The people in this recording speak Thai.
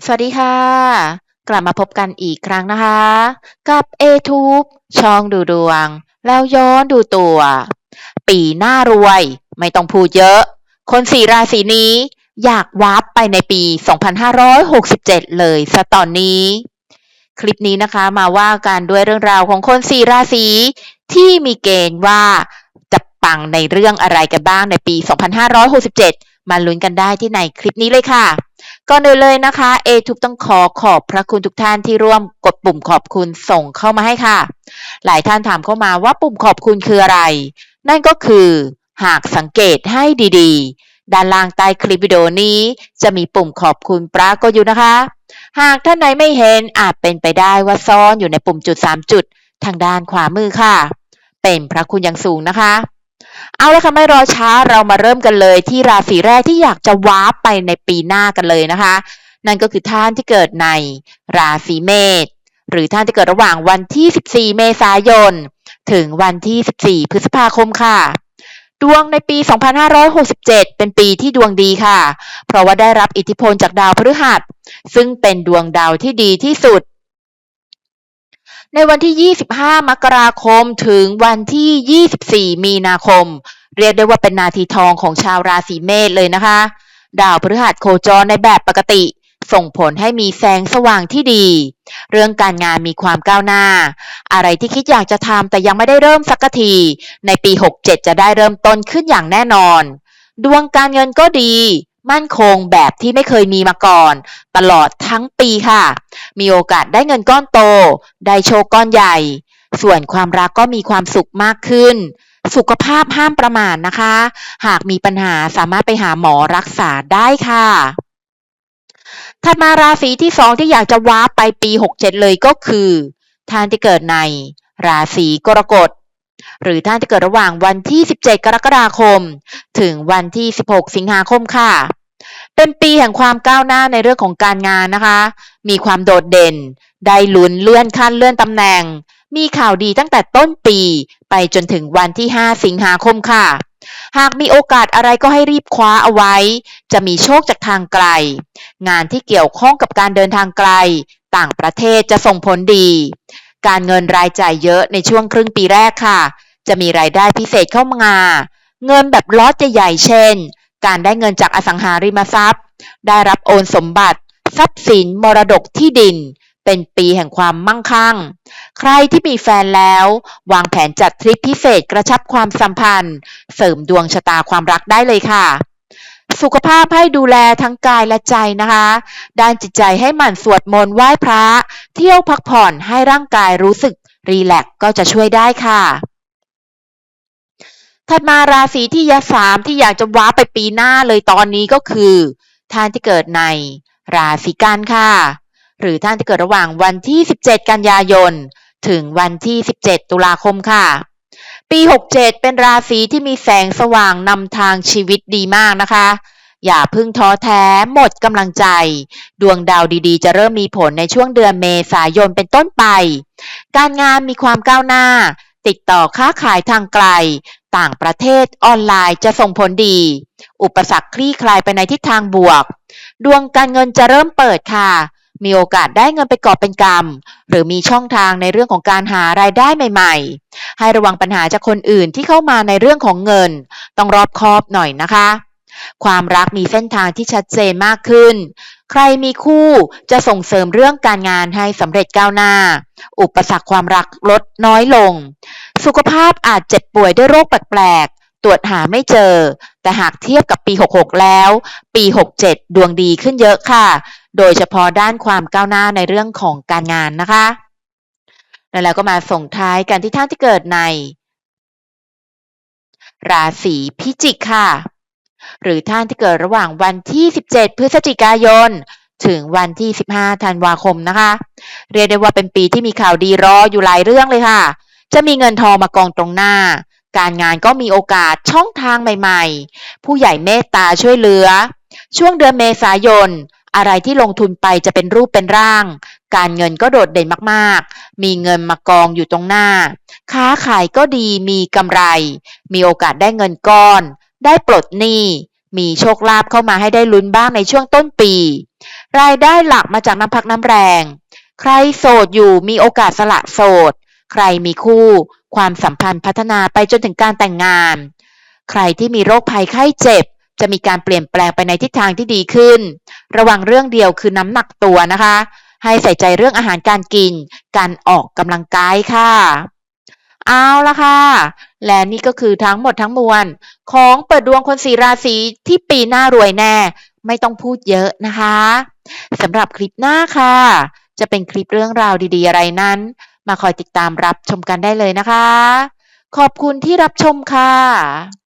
สวัสดีค่ะ กลับมาพบกันอีกครั้งนะคะ กับ a t u b e ช่องดูดวง แล้วย้อนดูตัว ปีหน้ารวย ไม่ต้องพูดเยอะ คนสี่ราศีนี้ อยากวาร์ปไปในปี 2567 เลยสตอนนี้ คลิปนี้นะคะมาว่ากันด้วยเรื่องราวของคนสี่ราศีที่มีเกณฑ์ว่าจะปังในเรื่องอะไรกันบ้างในปี 2567 มาลุ้นกันได้ที่ในคลิปนี้เลยค่ะ ก่อนอื่นเลยนะคะเอทุบต้องขอขอบพระคุณทุกท่านที่ร่วมกดปุ่มขอบคุณส่งเข้ามาให้ค่ะ หลายท่านถามเข้ามาว่าปุ่มขอบคุณคืออะไร นั่นก็คือหากสังเกตให้ดีๆ ด้านล่างใต้คลิปวิดีโอนี้ จะมีปุ่มขอบคุณปรากฏอยู่นะคะ หากท่านไหนไม่เห็นอาจเป็นไปได้ว่าซ่อนอยู่ในปุ่มจุด 3 จุด ทางด้านขวามือค่ะ เป็นพระคุณอย่างสูงนะคะ เอาละค่ะไม่รอช้าเรามาเริ่มกันเลยที่ราศีแรกที่อยากจะว้าไปในปีหน้ากันเลยนะคะ นั่นก็คือท่านที่เกิดในราศีเมษหรือท่านที่เกิดระหว่างวันที่ 14 เมษายน ถึงวันที่ 14 พฤษภาคมค่ะ ดวงในปี 2567 เป็นปีที่ดวงดีค่ะ เพราะว่าได้รับอิทธิพลจากดาวพฤหัส ซึ่งเป็นดวงดาวที่ดีที่สุด ในวันที่ 25 มกราคม ถึงวันที่ 24 มีนาคม เรียกได้ว่าเป็นนาทีทองของชาวราศีเมษเลยนะคะ ดาวพฤหัสโคจรในแบบปกติ ส่งผลให้มีแสงสว่างที่ดี เรื่องการงานมีความก้าวหน้า อะไรที่คิดอยากจะทำแต่ยังไม่ได้เริ่มสักที ในปี 67 จะได้เริ่มต้นขึ้นอย่างแน่นอน ดวงการเงินก็ดี มั่นคงแบบที่ไม่เคยมีมาก่อน ตลอดทั้งปีค่ะ มีโอกาสได้เงินก้อนโต ได้โชคก้อนใหญ่ ส่วนความรักก็มีความสุขมากขึ้น สุขภาพห้ามประมาทนะคะ หากมีปัญหาสามารถไปหาหมอรักษาได้ค่ะถัดมาราศีที่สองที่อยากจะว้าไปปี 67 เลยก็คือ ท่านที่เกิดในราศีกรกฎหรือท่านที่เกิดระหว่างวันที่ 17 กรกฎาคม ถึงวันที่ 16 สิงหาคมค่ะ เป็นปีแห่งความก้าวหน้าในเรื่องของการงานนะคะ มีความโดดเด่น ได้ลุ้นเลื่อนขั้นเลื่อนตำแหน่ง มีข่าวดีตั้งแต่ต้นปี ไปจนถึงวันที่ 5 สิงหาคมค่ะ หากมีโอกาสอะไรก็ให้รีบคว้าเอาไว้ จะมีโชคจากทางไกล งานที่เกี่ยวข้องกับการเดินทางไกล ต่างประเทศจะส่งผลดี การเงินรายจ่ายเยอะในช่วงครึ่งปีแรกค่ะ จะมีรายได้พิเศษเข้ามา เงินแบบล็อตใหญ่ๆเช่น การได้เงินจากอสังหาริมทรัพย์ ได้รับโอนสมบัติ ทรัพย์สินมรดกที่ดิน เป็นปีแห่งความมั่งคั่ง ใครที่มีแฟนแล้ว วางแผนจัดทริปพิเศษกระชับความสัมพันธ์ เสริมดวงชะตาความรักได้เลยค่ะสุขภาพให้ดูแลทั้งกายและใจนะคะ ด้านจิตใจให้หมั่นสวดมนต์ไหว้พระ เที่ยวพักผ่อนให้ร่างกายรู้สึกรีแลกก็จะช่วยได้ค่ะ ถัดมาราศีที่ยาสามที่อยากจะว้าไปปีหน้าเลยตอนนี้ก็คือท่านที่เกิดในราศีกันค่ะ หรือท่านที่เกิดระหว่างวันที่ 17 กันยายน ถึงวันที่ 17 ตุลาคมค่ะ ปี 67 เป็นราศีที่มีแสงสว่างนำทางชีวิตดีมากนะคะ อย่าพึ่งท้อแท้หมดกำลังใจ ดวงดาวดีๆ จะเริ่มมีผลในช่วงเดือนเมษายนเป็นต้นไป การงานมีความก้าวหน้า ติดต่อค้าขายทางไกล ต่างประเทศ ออนไลน์จะส่งผลดี อุปสรรคคลี่คลายไปในทิศทางบวก ดวงการเงินจะเริ่มเปิดค่ะ มีโอกาสได้เงินไปกอบเป็นกำหรือมีช่องทางในเรื่องของการหารายได้ใหม่ ๆ ให้ระวังปัญหาจากคนอื่นที่เข้ามาในเรื่องของเงิน ต้องรอบคอบหน่อยนะคะ ความรักมีเส้นทางที่ชัดเจนมากขึ้น ใครมีคู่จะส่งเสริมเรื่องการงานให้สำเร็จก้าวหน้า อุปสรรคความรักลดน้อยลง สุขภาพอาจเจ็บป่วยด้วยโรคแปลกๆ ตรวจหาไม่เจอ แต่หากเทียบกับปี 66 แล้ว ปี 67 ดวงดีขึ้นเยอะค่ะ โดยเฉพาะด้านความก้าวหน้าในเรื่องของการงานนะคะแล้วก็มาส่งท้ายกันที่ท่านที่เกิดในราศีพิจิกค่ะ หรือท่านที่เกิดระหว่างวันที่ 17 พฤศจิกายน ถึงวันที่ 15 ธันวาคมนะคะ เรียกได้ว่าเป็นปีที่มีข่าวดีรออยู่หลายเรื่องเลยค่ะ จะมีเงินทองมากองตรงหน้า การงานก็มีโอกาสช่องทางใหม่ๆ ผู้ใหญ่เมตตาช่วยเหลือ ช่วงเดือนเมษายนอะไรที่ลงทุนไปจะเป็นรูปเป็นร่าง การเงินก็โดดเด่นมากๆ มีเงินมากองอยู่ตรงหน้า ค้าขายก็ดีมีกำไร มีโอกาสได้เงินก้อน ได้ปลดหนี้มีโชคลาภเข้ามาให้ได้ลุ้นบ้างในช่วงต้นปี รายได้หลักมาจากน้ำพักน้ำแรง ใครโสดอยู่มีโอกาสสละโสด ใครมีคู่ ความสัมพันธ์พัฒนาไปจนถึงการแต่งงาน ใครที่มีโรคภัยไข้เจ็บ จะมีการเปลี่ยนแปลงไปในทิศทางที่ดีขึ้น ระวังเรื่องเดียวคือน้ำหนักตัวนะคะ ให้ใส่ใจเรื่องอาหารการกิน การออกกำลังกายค่ะ เอาละค่ะ และนี่ก็คือทั้งหมดทั้งมวล ของเปิดดวงคนสีราศีที่ปีหน้ารวยแน่ ไม่ต้องพูดเยอะนะคะสำหรับคลิปหน้าค่ะ จะเป็นคลิปเรื่องราวดีๆ อะไรนั้น มาคอยติดตามรับชมกันได้เลยนะคะ ขอบคุณที่รับชมค่ะ